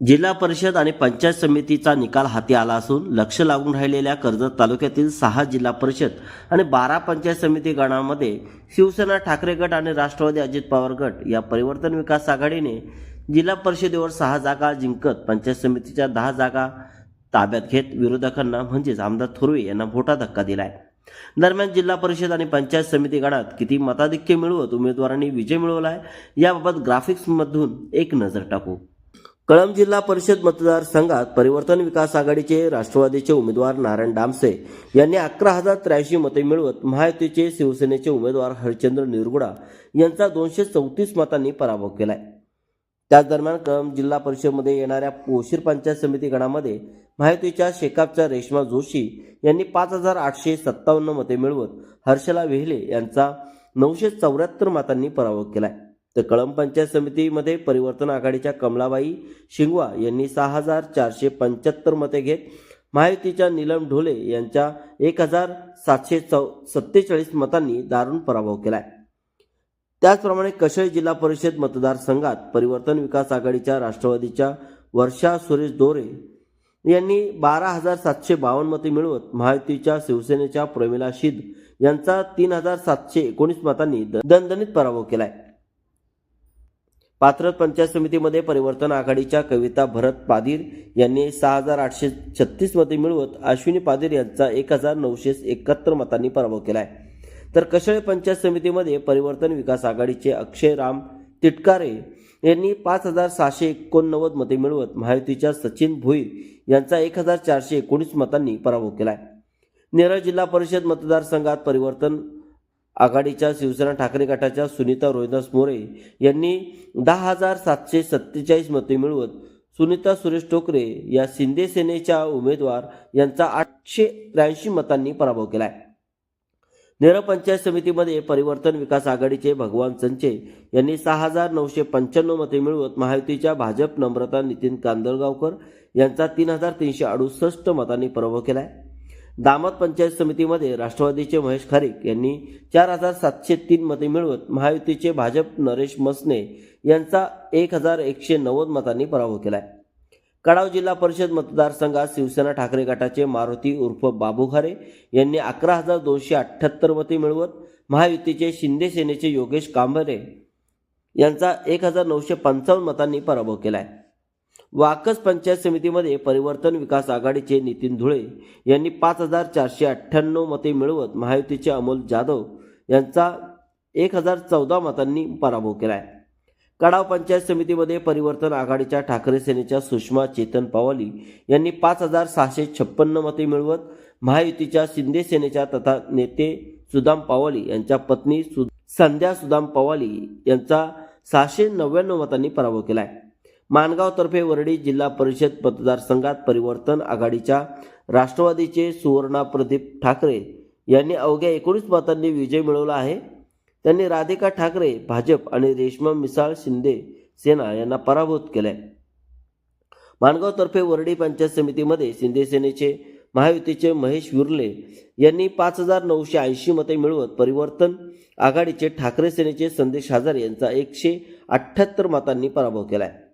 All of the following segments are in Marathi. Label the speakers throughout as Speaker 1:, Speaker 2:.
Speaker 1: जिल्हा परिषद आणि पंचायत समितीचा निकाल हाती आला असून लक्ष लागून राहिलेल्या कर्जत तालुक्यातील सहा जिल्हा परिषद आणि बारा पंचायत समिती गणामध्ये शिवसेना ठाकरे गट आणि राष्ट्रवादी अजित पवार गट या परिवर्तन विकास आघाडीने जिल्हा परिषदेवर सहा जागा जिंकत पंचायत समितीच्या दहा जागा ताब्यात घेत विरोधकांना म्हणजेच आमदार थोरवे यांना मोठा धक्का दिलाय. दरम्यान जिल्हा परिषद आणि पंचायत समिती गणात किती मताधिक्य मिळवत उमेदवारांनी विजय मिळवला आहे याबाबत ग्राफिक्समधून एक नजर टाकू. कळंब जिल्हा परिषद मतदारसंघात परिवर्तन विकास आघाडीचे राष्ट्रवादीचे उमेदवार नारायण डामसे यांनी अकरा हजार त्र्याऐंशी मते मिळवत महायुतीचे शिवसेनेचे उमेदवार हरिचंद्र निरगुडा यांचा दोनशे चौतीस मतांनी पराभव केलाय. त्याच दरम्यान कळंब जिल्हा परिषदमध्ये येणाऱ्या पोशीर पंचायत समिती गणामध्ये महायुतीच्या शेकापच्या रेश्मा जोशी यांनी पाच हजार आठशे सत्तावन्न मते मिळवत हर्षला वेहले यांचा नऊशे चौऱ्याहत्तर मतांनी पराभव केलाय. तर कळंब पंचायत समितीमध्ये परिवर्तन आघाडीच्या कमलाबाई शिंगवा यांनी सहा हजार चारशे पंच्याहत्तर मते घेत महायुतीच्या नीलम ढोले यांच्या एक हजार सातशे चौ सत्तेचाळीस मतांनी दारुण पराभव केलाय. त्याचप्रमाणे कशळ जिल्हा परिषद मतदारसंघात परिवर्तन विकास आघाडीच्या राष्ट्रवादीच्या वर्षा सुरेश दोरे यांनी बारा हजार सातशे बावन्न मते मिळवत महायुतीच्या शिवसेनेच्या प्रमिला शिद यांचा तीन हजार सातशे एकोणीस मतांनी दणदणीत पराभव केलाय. पात्रत पंचायत समितीमध्ये परिवर्तन आघाडीच्या कविता भरत पादीर यांनी सहा हजार आठशे छत्तीस मते मिळवत अश्विनी पादीर यांचा एक हजार नऊशे एकाहत्तर मतांनी पराभव केला आहे तर कशळे पंचायत समितीमध्ये परिवर्तन विकास आघाडीचे अक्षय राम तिटकारे यांनी पाच हजार सहाशे एकोणनव्वद मते मिळवत महायुतीच्या सचिन भोईर यांचा एक हजार चारशे एकोणीस मतांनी पराभव केला आहे नेरळ जिल्हा परिषद मतदारसंघात परिवर्तन आघाडीच्या शिवसेना ठाकरे गटाच्या सुनीता रोहिदास मोरे यांनी दहा हजार सातशे सत्तेचाळीस मते मिळवत सुनीता सुरेश टोकरे या शिंदे सेनेच्या उमेदवार यांचा आठशे त्र्याऐंशी मतांनी पराभव केलाय. नेरळ पंचायत समितीमध्ये परिवर्तन विकास आघाडीचे भगवान संचे यांनी सहा हजार नऊशे पंच्याण्णव मते मिळवत महायुतीच्या भाजप नम्रता नितीन कांदळगावकर यांचा तीन हजार तीनशे अडुसष्ट मतांनी पराभव केलाय. दामत पंचायत समितीमध्ये राष्ट्रवादीचे महेश खारीक यांनी चार हजार सातशे तीन मते मिळवत महायुतीचे भाजप नरेश मसने यांचा एक हजार एकशे नव्वद मतांनी पराभव केला आहे कडाव जिल्हा परिषद मतदारसंघात शिवसेना ठाकरे गटाचे मारुती उर्फ बाबू खारे यांनी अकरा हजार दोनशे अठ्ठ्याहत्तर मते मिळवत महायुतीचे शिंदे सेनेचे योगेश कांबरे यांचा एक हजार नऊशे पंचावन्न मतांनी पराभव केला आहे वाकस पंचायत समितीमध्ये परिवर्तन विकास आघाडीचे नितीन धुळे यांनी पाच हजार चारशे अठ्ठ्याण्णव मते मिळवत महायुतीचे अमोल जाधव यांचा एक हजार चौदा मतांनी पराभव केला आहे कडाव पंचायत समितीमध्ये परिवर्तन आघाडीच्या ठाकरे सेनेच्या सुषमा चेतन पवाली यांनी पाच हजार सहाशे छप्पन्न मते मिळवत महायुतीच्या शिंदे सेनेच्या तथा नेते सुदाम पावाली यांच्या पत्नी सु संध्या सुदाम पवाली यांचा सहाशे नव्याण्णव मतांनी पराभव केला आहे माणगावतर्फे वरडी जिल्हा परिषद मतदारसंघात परिवर्तन आघाडीच्या राष्ट्रवादीचे सुवर्णा प्रदीप ठाकरे यांनी अवघ्या एकोणीस मतांनी विजय मिळवला आहे. त्यांनी राधिका ठाकरे भाजप आणि रेश्मा मिसाळ शिंदे सेना यांना पराभूत केलाय. माणगावतर्फे वरडी पंचायत समितीमध्ये शिंदे सेनेचे महायुतीचे महेश विर्ले यांनी पाच हजार नऊशे ऐंशी मते मिळवत परिवर्तन आघाडीचे ठाकरे सेनेचे संदेश हजारे यांचा एकशे अठ्ठ्याहत्तर मतांनी पराभव केला आहे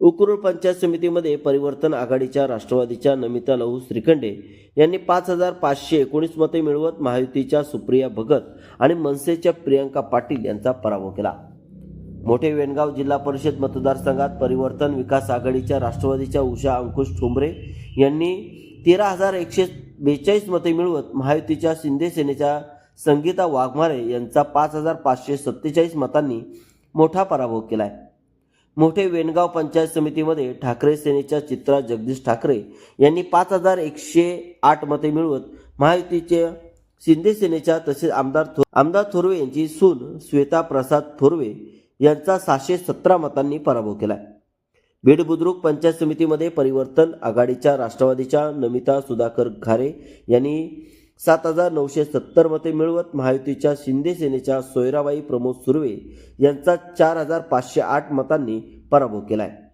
Speaker 1: उकरूळ पंचायत समितीमध्ये परिवर्तन आघाडीच्या राष्ट्रवादीच्या नमिता लहू श्रीखंडे यांनी पाच हजार पाचशे एकोणीस मते मिळवत महायुतीच्या सुप्रिया भगत आणि मनसेच्या प्रियंका पाटील यांचा पराभव केला. मोठे वेणगाव जिल्हा परिषद मतदारसंघात परिवर्तन विकास आघाडीच्या राष्ट्रवादीच्या उषा अंकुश ठोंबरे यांनी तेरा हजार एकशे बेचाळीस मते मिळवत महायुतीच्या शिंदे सेनेच्या संगीता वाघमारे यांचा पाच हजार पाचशे सत्तेचाळीस मतांनी मोठा पराभव केला आहे मोठे वेणगाव पंचायत समितीमध्ये ठाकरे सेनेच्या चित्रा जगदीश ठाकरे यांनी पाच हजार एकशे आठ मते मिळवत महायुतीचे शिंदे सेनेच्या तसेच आमदार थो आमदार थोरवे यांची सून श्वेता प्रसाद थोरवे यांचा सहाशे सतरा मतांनी पराभव केला. बीड बुद्रुक पंचायत समितीमध्ये परिवर्तन आघाडीच्या राष्ट्रवादीच्या नमिता सुधाकर घारे यांनी सात हजार नऊशे सत्तर मते मिळवत महायुतीच्या शिंदे सेनेच्या सोयराबाई प्रमोद सुर्वे यांचा चार हजार पाचशे आठ मतांनी पराभव केला आहे